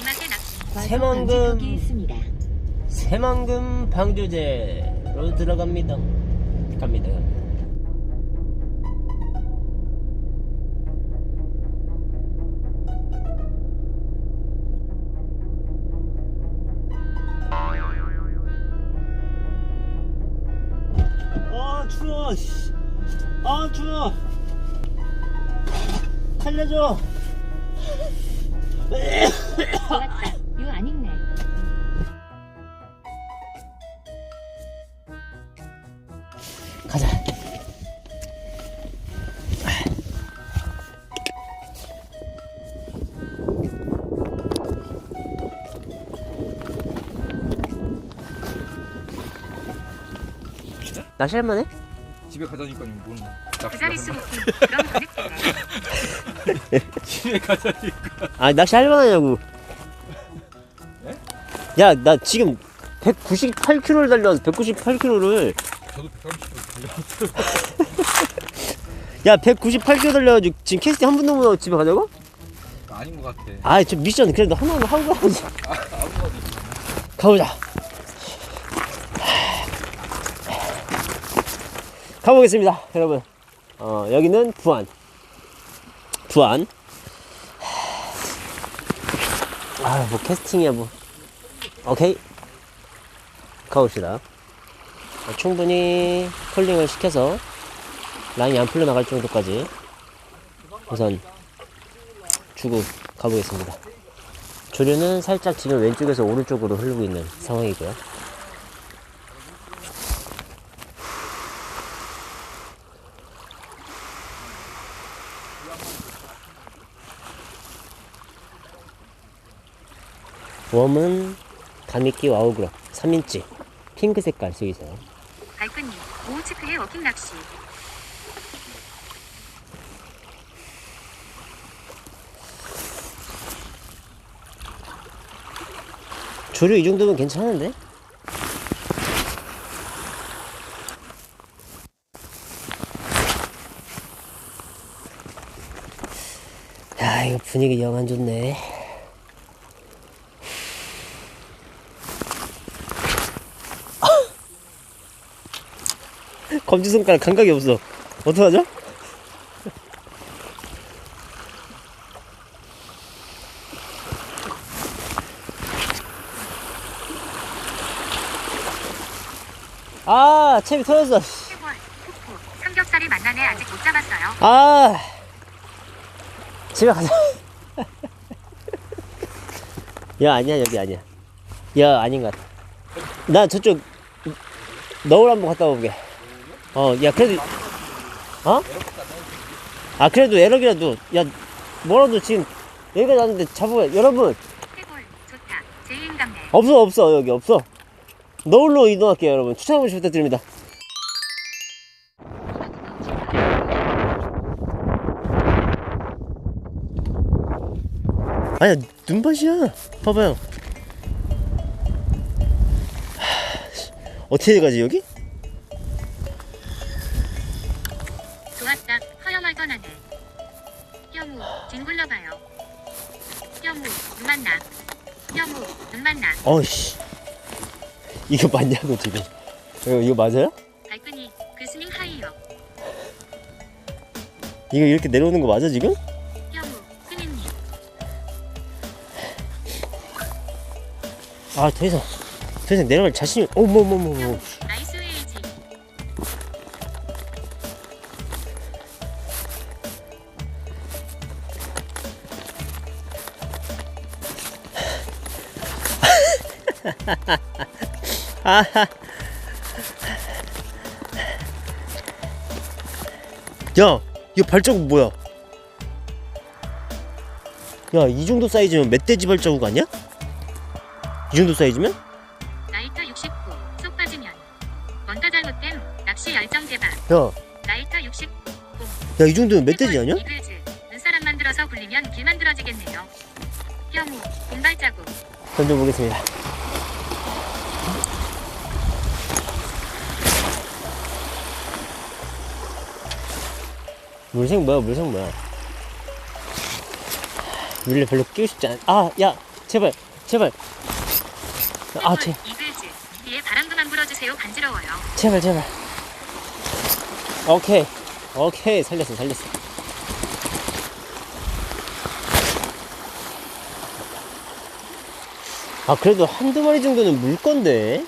이맛의 낚시. 새만금. 있습니다. 새만금 방조제로 들어갑니다. 갑니다. 아 추워. 씨. 아 추워. 살려줘. 좋았다. 유 아닌네. 가자. 낚시 할만해? 집에 가자니까 뭔그 낚시를 자릿수 하는 부품 그럼 보낼게. 집에 가자니까 아 낚시 할 만하냐고. 야 나 지금 198km를 달려서 198km를. 저도 130kg 야 198km 달려가지고 지금 캐스팅 한 번도 못 하고 집에 가자고? 아닌 것 같아. 아 저 미션 그래도 하나만 하고 가야지 가보자. 가보겠습니다 여러분. 어 여기는 부안 부안 아 뭐 캐스팅이야 뭐. 오케이. 가봅시다. 어, 충분히 콜링을 시켜서 라인이 안 풀려나갈 정도까지 우선 주고 가보겠습니다. 조류는 살짝 지금 왼쪽에서 오른쪽으로 흐르고 있는 상황이고요. 웜은 가미끼 와우그럭 3인치 핑크 색깔 쓰고 있어요. 발끈이 오후치크의 워킹 낚시. 조류 이 정도면 괜찮은데? 야 이거 분위기 영 안 좋네 검지손가락 감각이 없어. 어떡하죠? 아 채비 터졌어. 삼겹살이 만나네. 아직 못 잡았어요. 아 집에 가자. 야 아니야 여기 아니야. 야 아닌 것 같아. 나 저쪽 너울 한번 갔다 오게 어 야 그래도 어? 아 그래도 에러기라도 야 뭐라도 지금 여기가 났는데 잡으면 여러분. 해골, 좋다. 없어 없어 여기 없어. 너울로 이동할게요 여러분. 추천 한 번씩 부탁드립니다. 아니야 눈밭이야. 봐봐요. 하, 씨, 어떻게 가지 여기? 하네. 뼈무, 뒹굴러봐요. 뼈무, 눈 만나. 뼈무, 눈 만 나. 어이씨 이거 맞냐고 지금 이거, 이거 맞아요? 발끈이, 그스닝 하이요. 이거 이렇게 내려오는 거 맞아 지금? 뼈무, 스님님. 아 더 이상 더 이상 내려갈 자신이 어머머머머 아하. 야, 이거 발자국 뭐야? 야, 이 정도 사이즈면 멧돼지 발자국 아니야? 이 정도 사이즈면? 나이터 69. 쏙 빠지면. 뭔가 잘못된 낚시 열정 개발. 야, 나이터 69. 야, 이 정도면 멧돼지 아니야? 이글즈. 눈사람 만들어서 굴리면 길 만들어지겠네요. 뼈무, 공발자국. 던져보겠습니다. 물색 뭐야, 물색 뭐야? 물레 별로 끼고 싶지 않아. 아, 야, 제발, 제발. 아, 제, 이글즈. 뒤에 바람도 만 불어주세요. 간지러워요. 제발, 제발. 오케이, 오케이, 살렸어, 살렸어. 아, 그래도 한두 마리 정도는 물 건데.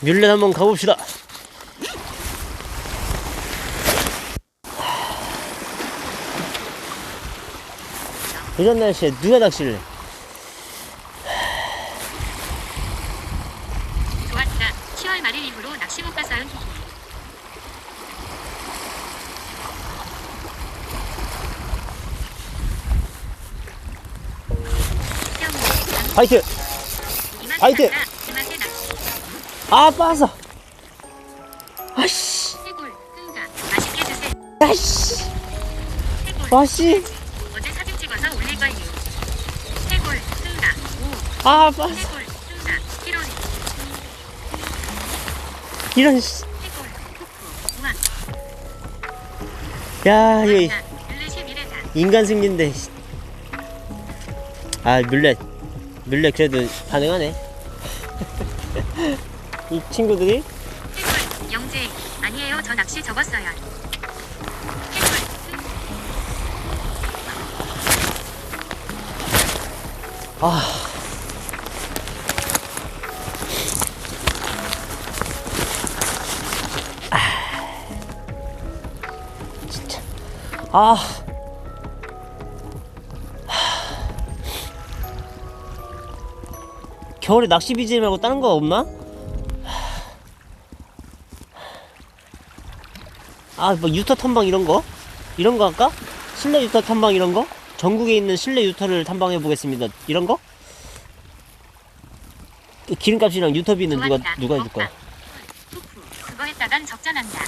뮬렛 한번 가봅시다. 이런 날씨에 누가 낚시를 해? 좋았다. 10월 말일 이후로 낚시 못 파이트! 낚시, 이만세 낚시. 아, 빠졌어! 아씨. 아씨. 아씨, 어제 사진 찍어서 올릴걸요. 해골, 흥가. 오. 아, 흥가. 피로리. 이런. 야, 이거. 인간. 씨. 아, 뮬렛. 뮬렛 그래도 반응하네. 이 친구들이 영재. 아니에요. 저 낚시 접었어요. 아. 아. 아. 겨울에 낚시 BGM 말고 다른 거 없나? 아, 뭐 유타 탐방 이런 거? 이런 거 할까? 실내 유타 탐방 이런 거? 전국에 있는 실내 유타를 탐방해 보겠습니다. 이런 거? 그 기름값이랑 유터비는 누가. 누가 해줄 거야? 먹방. 푸푸. 그거 했다간 적자난다.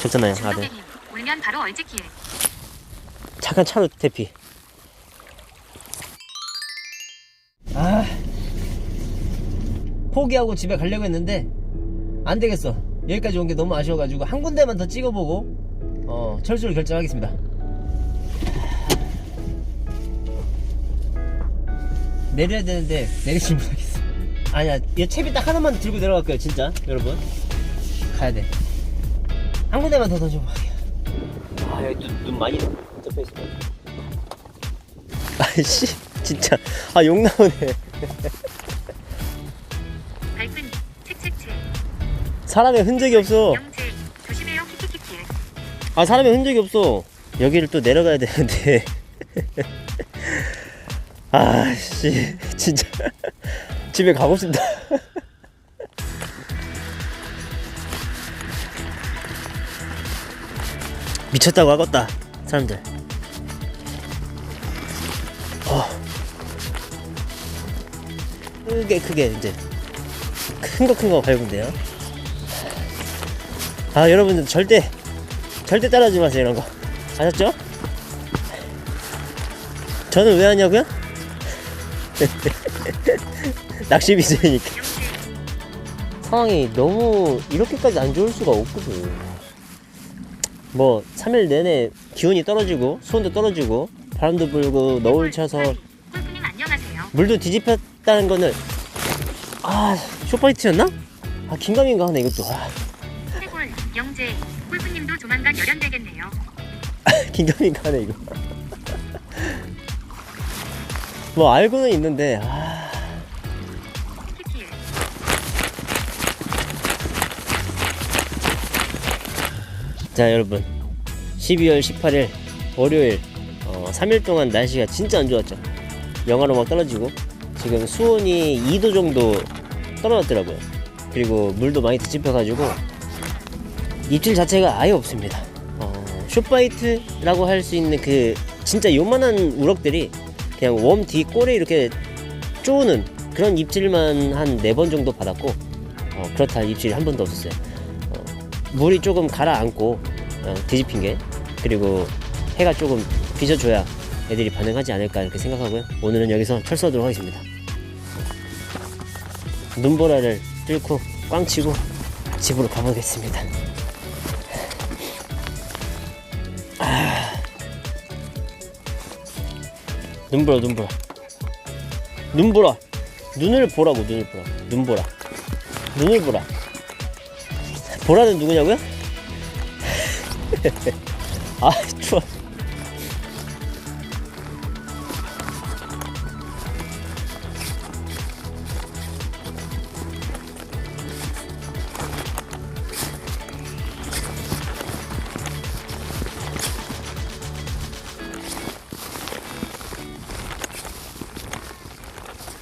좋잖아요. 아, 네. 울면 바로 얼지킬. 잠깐 차로 대피. 아 포기하고 집에 가려고 했는데 안 되겠어. 여기까지 온 게 너무 아쉬워가지고 한 군데만 더 찍어보고 어 철수를 결정하겠습니다. 내려야 되는데 내리지 못하겠어. 아니야, 얘 채비 딱 하나만 들고 내려갈 거예요, 진짜 여러분. 가야 돼. 한 군데만 더 던져볼게요. 아 여기 눈, 눈 많이 접혀 있어. 아이씨 진짜 아 욕 나오네. 발끈. 책책책. 사람의 흔적이 없어. 영재. 조심해요. 키키키키. 아 사람의 흔적이 없어. 여기를 또 내려가야 되는데. 아씨 진짜 집에 가고 싶다. 미쳤다고 하겠다 사람들. 크게 크게 이제 큰 거 큰 거 밟으면 돼요. 아 여러분들 절대 절대 따라하지 마세요 이런 거 아셨죠? 저는 왜 하냐고요? 낚시 비즈니까. 상황이 너무 이렇게까지 안 좋을 수가 없거든 뭐 3일 내내 기온이 떨어지고 수온도 떨어지고 바람도 불고 너울 쳐서. 물도 뒤집혔다는 거는 아 쇼파이트였나? 아 긴가민가 하네 이것도 아, 해골. 영재. 꿀프님도 조만간 열연되겠네요. 긴가민가 하네 이거 뭐 알고는 있는데 아 키키. 자 여러분 12월 18일 월요일 어, 3일 동안 날씨가 진짜 안 좋았죠 영하로 막 떨어지고 지금 수온이 2도 정도 떨어졌더라고요. 그리고 물도 많이 뒤집혀가지고 입질 자체가 아예 없습니다. 어, 숏바이트라고 할 수 있는 그 진짜 요만한 우럭들이 그냥 웜 뒤 꼬리 이렇게 쪼는 그런 입질만 한 네 번 정도 받았고 어, 그렇다 입질이 한 번도 없었어요. 어, 물이 조금 가라앉고 어, 뒤집힌 게 그리고 해가 조금 비춰줘야 애들이 반응하지 않을까 이렇게 생각하고요. 오늘은 여기서 철수하도록 하겠습니다 눈보라를 뚫고 꽝 치고 집으로 가보겠습니다. 아, 눈 보라 눈 보라. 눈 보라. 눈을 보라고 눈을 보라. 눈 보라. 눈을 보라. 보라는 누구냐고요? 아